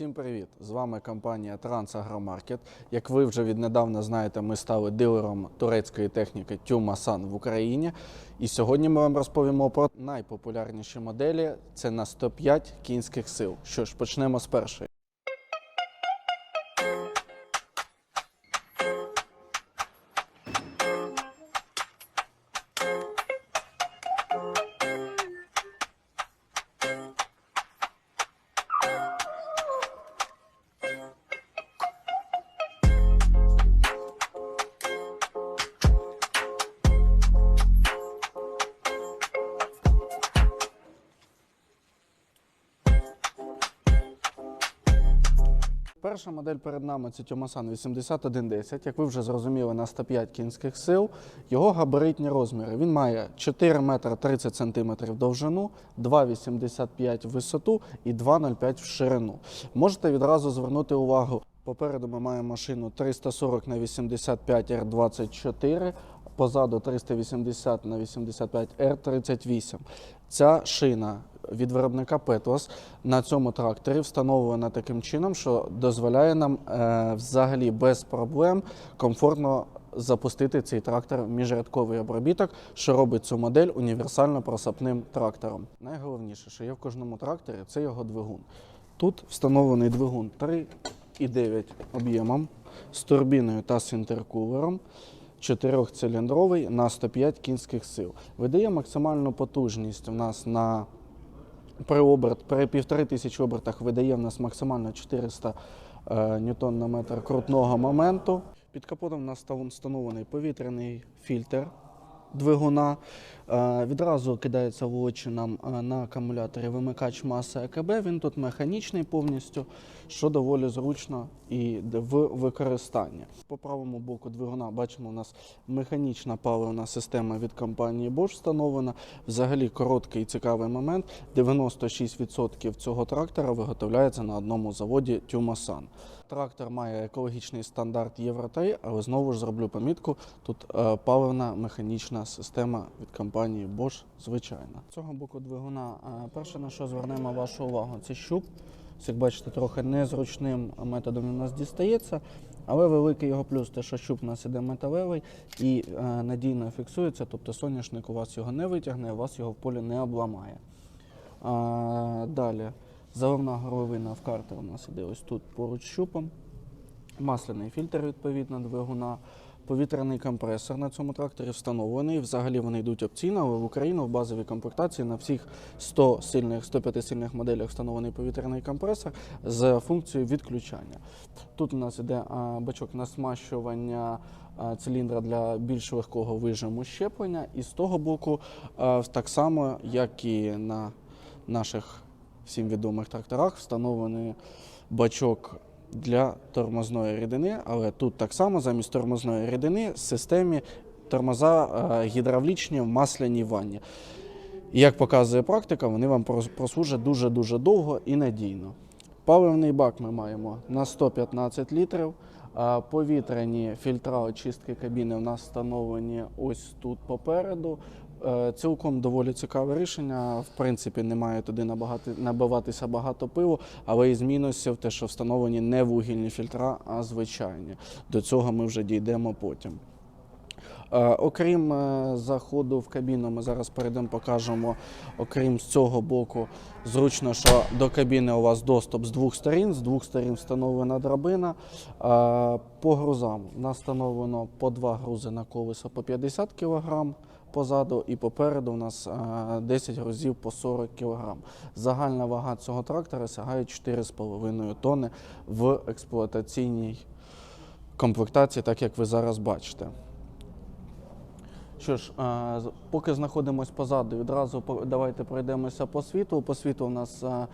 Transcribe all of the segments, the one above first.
Всім привіт! З вами компанія Трансагромаркет. Як ви вже віднедавна знаєте, ми стали дилером турецької техніки Тюмасан в Україні. І сьогодні ми вам розповімо про найпопулярніші моделі. Це на 105 кінських сил. Що ж, почнемо з першої. Перша модель перед нами це Тюмасан 8110. Як ви вже зрозуміли, на 105 кінських сил. Його габаритні розміри. Він має 4 метри 30 сантиметрів довжину, 2,85 в висоту і 2,05 в ширину. Можете відразу звернути увагу. Попереду ми маємо машину 340 на 85 R24, позаду 380 на 85 R38. Ця шина від виробника Петлос на цьому тракторі встановлена таким чином, що дозволяє нам е, взагалі без проблем комфортно запустити цей трактор в міжрядковий обробіток, що робить цю модель універсально просапним трактором. Найголовніше, що є в кожному тракторі, це його двигун. Тут встановлений двигун 3,9 об'ємом з турбіною та з інтеркулером. Чотирьохциліндровий на 105 кінських сил. Видає максимальну потужність у нас на при оберт, при півтори тисячі обертах видає в нас максимально 400 е, ньютон на метр крутного моменту. Під капотом у нас встановлений повітряний фільтр двигуна. Е, відразу кидається в очі нам е, на акумуляторі вимикач маси АКБ. Він тут механічний повністю, що доволі зручно і в використанні. По правому боку двигуна бачимо, у нас механічна паливна система від компанії Bosch встановлена. Взагалі короткий і цікавий момент. 96% цього трактора виготовляється на одному заводі Тюмасан. Трактор має екологічний стандарт Євро 3, але знову ж зроблю помітку. Тут е, паливна механічна система від компанії Bosch, звичайна. З цього боку двигуна е, перше на що звернемо вашу увагу, це щуп. Як бачите, трохи незручним методом у нас дістається, але великий його плюс те, що щуп у нас іде металевий і е, надійно фіксується, тобто соняшник у вас його не витягне, у вас його в полі не обламає. А, далі. Заливна горловина в картер у нас іде ось тут поруч щупом. Масляний фільтр відповідно двигуна. Повітряний компресор на цьому тракторі встановлений. Взагалі вони йдуть опційно, але в Україну в базовій комплектації на всіх 100 сильних, 105 сильних моделях встановлений повітряний компресор з функцією відключання. Тут у нас іде бачок на смащування циліндра для більш легкого вижиму щеплення. І з того боку, так само, як і на наших всім відомих тракторах, встановлений бачок для тормозної рідини, але тут так само замість тормозної рідини в системі тормоза е, гідравлічні в масляній ванні. Як показує практика, вони вам прослужать дуже-дуже довго і надійно. Паливний бак ми маємо на 115 літрів. Повітряні фільтра очистки кабіни у нас встановлені ось тут попереду. Е, Цілком доволі цікаве рішення. В принципі, немає туди набагати, набиватися багато пиву, але із мінусів те, що встановлені не вугільні фільтра, а звичайні. До цього ми вже дійдемо потім. Е, Окрім е, заходу в кабіну, ми зараз перейдемо, покажемо. Окрім з цього боку, зручно, що до кабіни у вас доступ з двох сторін. З двох сторін встановлена драбина. По грузам нас встановлено по два грузи на колесо по 50 кг позаду, і попереду у нас е, 10 грузів по 40 кг. Загальна вага цього трактора сягає 4,5 тонни в експлуатаційній комплектації, так як ви зараз бачите. Що ж, е, поки знаходимось позаду, відразу давайте пройдемося по світу. По світу у нас е,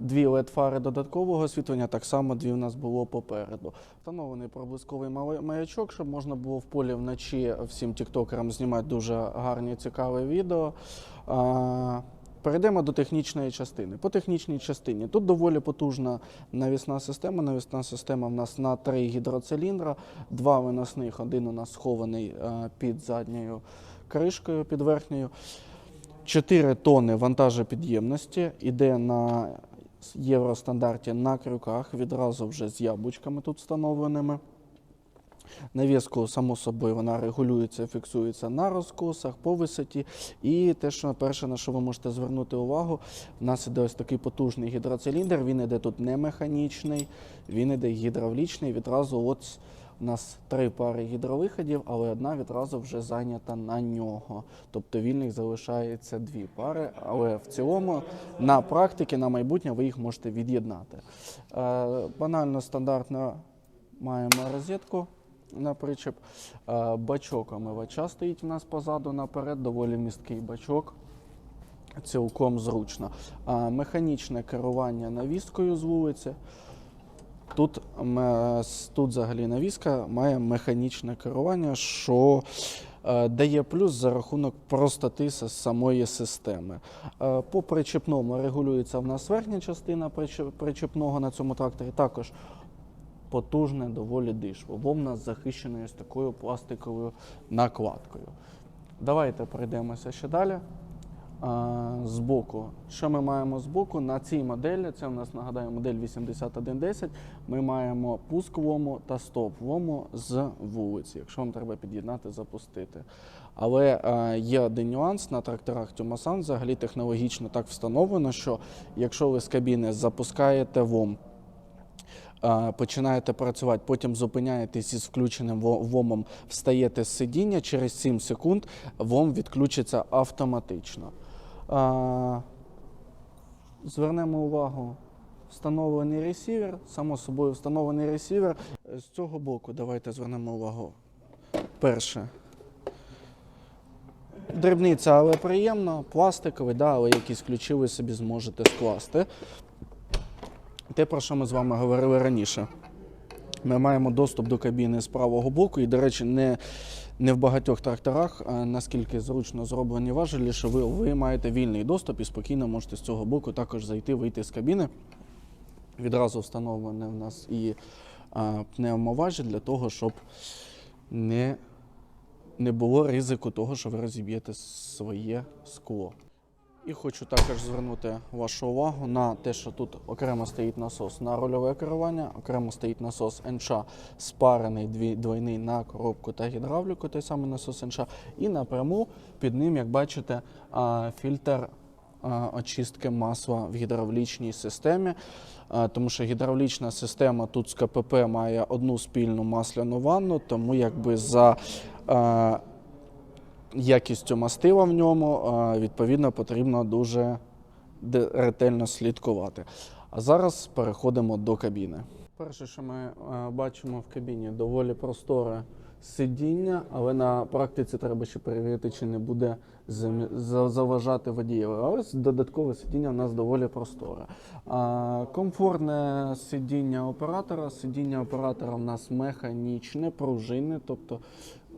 дві LED-фари додаткового освітлення, так само дві у нас було попереду. Встановлений проблисковий маячок, щоб можна було в полі вночі всім тіктокерам знімати дуже гарні цікаві відео. Перейдемо до технічної частини. По технічній частині тут доволі потужна навісна система. Навісна система в нас на три гідроциліндра, два виносних, один у нас схований е, під задньою кришкою, під верхньою. 4 тонни вантажопідємності іде на євростандарті на крюках, відразу вже з яблучками тут встановленими. Навіску, само собою, вона регулюється, фіксується на розкосах, по висоті. І те, що перше, на що ви можете звернути увагу, в нас іде ось такий потужний гідроциліндр. Він іде тут не механічний, він іде гідравлічний. Відразу от у нас три пари гідровиходів, але одна відразу вже зайнята на нього. Тобто вільних залишається дві пари. Але в цілому на практиці, на майбутнє ви їх можете від'єднати. Е, банально стандартно маємо розетку на причеп. Е, Бачок омивача стоїть у нас позаду наперед, доволі місткий бачок. Цілком зручно. А механічне керування навіскою з вулиці. Тут, тут взагалі навіска має механічне керування, що е, дає плюс за рахунок простоти самої системи. Е, по причепному регулюється в нас верхня частина причеп- причепного на цьому тракторі. Також потужне, доволі дишло. Бо в нас захищений з такою пластиковою накладкою. Давайте пройдемося ще далі. Збоку. Що ми маємо збоку? На цій моделі, це у нас нагадаю модель 8110, ми маємо пуск ВОМу та стоп ВОМу з вулиці, якщо вам треба під'єднати, запустити. Але е, є один нюанс на тракторах Тюмасан, взагалі технологічно так встановлено, що якщо ви з кабіни запускаєте ВОМ, е, починаєте працювати, потім зупиняєтесь із включеним ВОМом, встаєте з сидіння, через 7 секунд ВОМ відключиться автоматично. Звернемо увагу, встановлений ресівер, само собою встановлений ресівер. З цього боку давайте звернемо увагу. Перше. Дрібниця, але приємно, пластиковий, да, але якісь ключі ви собі зможете скласти. Те, про що ми з вами говорили раніше. Ми маємо доступ до кабіни з правого боку, і, до речі, не, не в багатьох тракторах, наскільки зручно зроблені важелі, що ви, ви маєте вільний доступ і спокійно можете з цього боку також зайти, вийти з кабіни. Відразу встановлене в нас і а, пневмоважіль для того, щоб не, не було ризику того, що ви розіб'єте своє скло. І хочу також звернути вашу увагу на те, що тут окремо стоїть насос на рульове керування, окремо стоїть насос НШ спарений двойний на коробку та гідравліку, той самий насос НШ. І напряму під ним, як бачите, фільтр очистки масла в гідравлічній системі. Тому що гідравлічна система тут з КПП має одну спільну масляну ванну, тому якби за якістю мастила в ньому, відповідно, потрібно дуже ретельно слідкувати. А зараз переходимо до кабіни. Перше, що ми бачимо в кабіні, доволі просторе сидіння, але на практиці треба ще перевірити, чи не буде заважати водієві. Але с- додаткове сидіння у нас доволі просторе. Комфортне сидіння оператора. Сидіння оператора у нас механічне, пружинне, тобто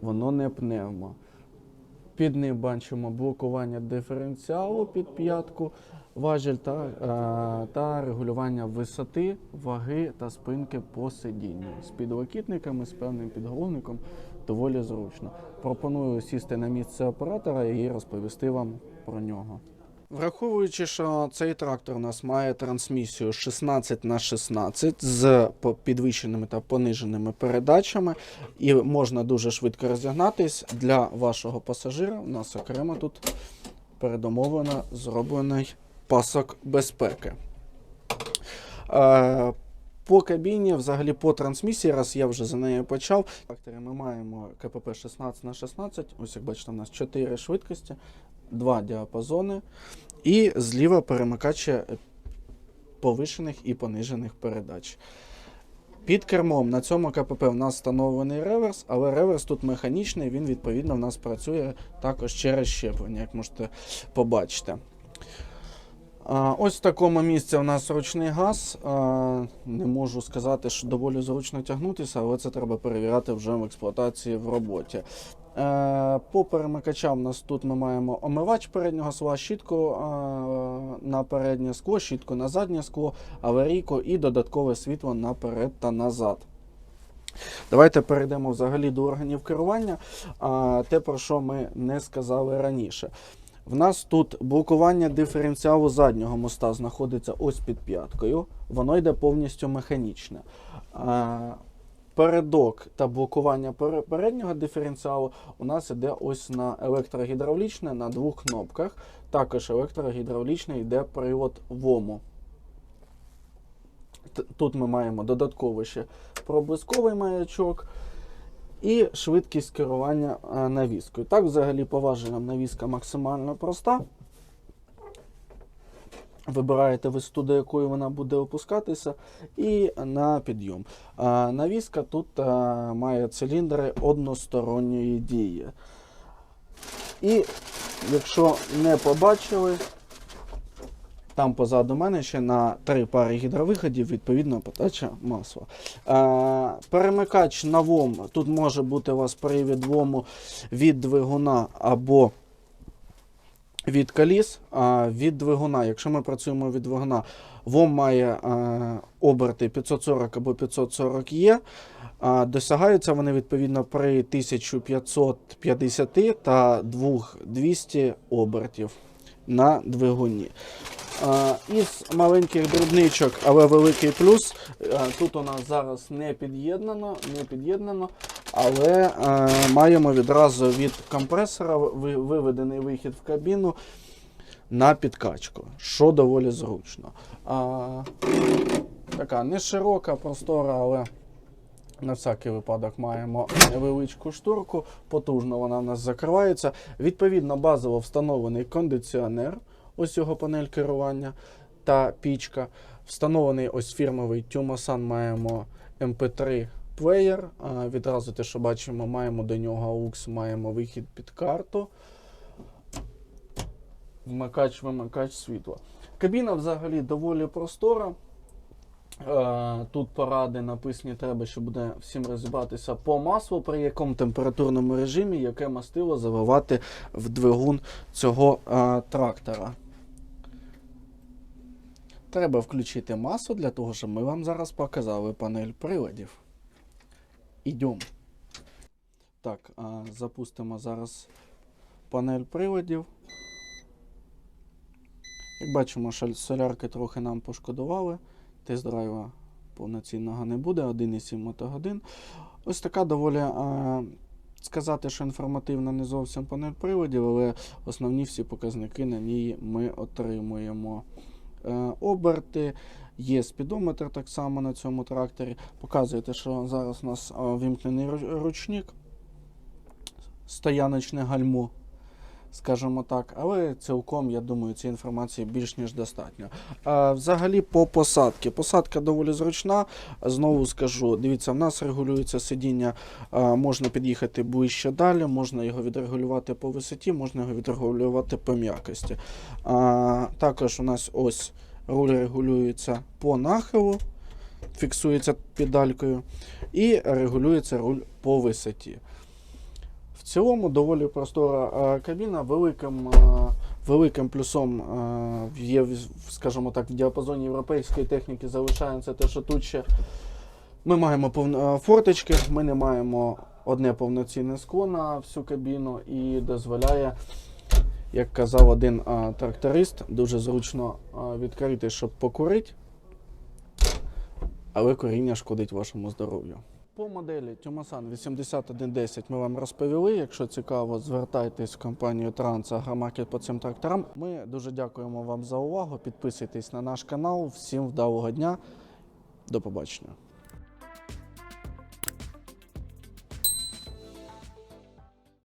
воно не пневмо. Під ним бачимо блокування диференціалу під п'ятку, важіль та, е, та регулювання висоти, ваги та спинки по сидінню. З підлокітниками, з певним підголовником доволі зручно. Пропоную сісти на місце оператора і розповісти вам про нього. Враховуючи, що цей трактор у нас має трансмісію 16 на 16 з підвищеними та пониженими передачами, і можна дуже швидко розігнатись для вашого пасажира. У нас окремо тут передомовлено зроблений пасок безпеки. Е, По кабіні, взагалі по трансмісії, раз я вже за нею почав. В тракторі ми маємо КПП 16 на 16 Ось як бачите, у нас 4 швидкості, 2 діапазони. І зліва перемикачі е, повишених і понижених передач. Під кермом на цьому КПП в нас встановлений реверс, але реверс тут механічний, він відповідно в нас працює також через щеплення, як можете побачити. Ось в такому місці у нас ручний газ. Не можу сказати, що доволі зручно тягнутися, але це треба перевіряти вже в експлуатації в роботі. Е, По перемикачам у нас тут ми маємо омивач переднього скла, щітку на переднє скло, щітку на заднє скло, аварійку і додаткове світло наперед та назад. Давайте перейдемо взагалі до органів керування. Те, про що ми не сказали раніше. В нас тут блокування диференціалу заднього моста знаходиться ось під п'яткою. Воно йде повністю механічне. Передок та блокування пере- переднього диференціалу у нас йде ось на електрогідравлічне на двох кнопках. Також електрогідравлічний йде привод ВОМу. Тут ми маємо додатково ще проблисковий маячок і швидкість керування е, навіскою. Так, взагалі, по важелям навіска максимально проста. Вибираєте висоту, до якої вона буде опускатися, і на підйом. А, навіска тут а, має циліндри односторонньої дії. І якщо не побачили, там позаду мене ще на три пари гідровиходів, відповідно, подача масла. Е, перемикач на ВОМ. Тут може бути у вас привід ВОМу від двигуна або від коліс. А від двигуна, якщо ми працюємо від двигуна, ВОМ має е, оберти 540 або 540 Є. Досягаються вони відповідно при 1550 та 2200 обертів на двигуні. Із маленьких дрібничок, але великий плюс. а, Тут у нас зараз не під'єднано, не під'єднано, але а, маємо відразу від компресора виведений вихід в кабіну на підкачку, що доволі зручно. А, така не широка, простора, але на всякий випадок маємо невеличку шторку, потужно вона в нас закривається. Відповідно, базово встановлений кондиціонер, ось його панель керування та пічка. Встановлений ось фірмовий Тюмасан маємо MP3 плеєр. Відразу те, що бачимо, маємо до нього AUX, маємо вихід під карту. Вмикач, вимикач світла. Кабіна взагалі доволі простора. Е, Тут поради написані треба, що буде всім розібратися по маслу, при якому температурному режимі, яке мастило заливати в двигун цього е, трактора. Треба включити масло для того, щоб ми вам зараз показали панель приладів. Ідемо. Так, запустимо зараз панель приладів. Як бачимо, солярки трохи нам пошкодували. Тест-драйва повноцінного не буде, 1,7 мотогодин. Ось така доволі сказати, що інформативна не зовсім панель приводів, але основні всі показники на ній ми отримуємо. Е, оберти, є спідометр так само на цьому тракторі. Показуєте, що зараз у нас а, вімкнений ручник, стояночне гальмо скажімо так, але цілком, я думаю, цієї інформації більш ніж достатньо. А, взагалі по посадці. Посадка доволі зручна. Знову скажу, дивіться, в нас регулюється сидіння, а, можна під'їхати ближче далі, можна його відрегулювати по висоті, можна його відрегулювати по м'якості. А, також у нас ось руль регулюється по нахилу, фіксується педалькою, і регулюється руль по висоті. Цілому доволі простора е, кабіна. Великим, е, великим плюсом е, є, скажімо так, в діапазоні європейської техніки залишається те, що тут ще ми маємо форточки, ми не маємо одне повноцінне скло на всю кабіну і дозволяє, як казав один е, тракторист, дуже зручно е, відкрити, щоб покурити, але коріння шкодить вашому здоров'ю. По моделі Тюмасан 8110 ми вам розповіли. Якщо цікаво, звертайтесь в компанію Транс Агромаркет по цим тракторам. Ми дуже дякуємо вам за увагу. Підписуйтесь на наш канал. Всім вдалого дня. До побачення.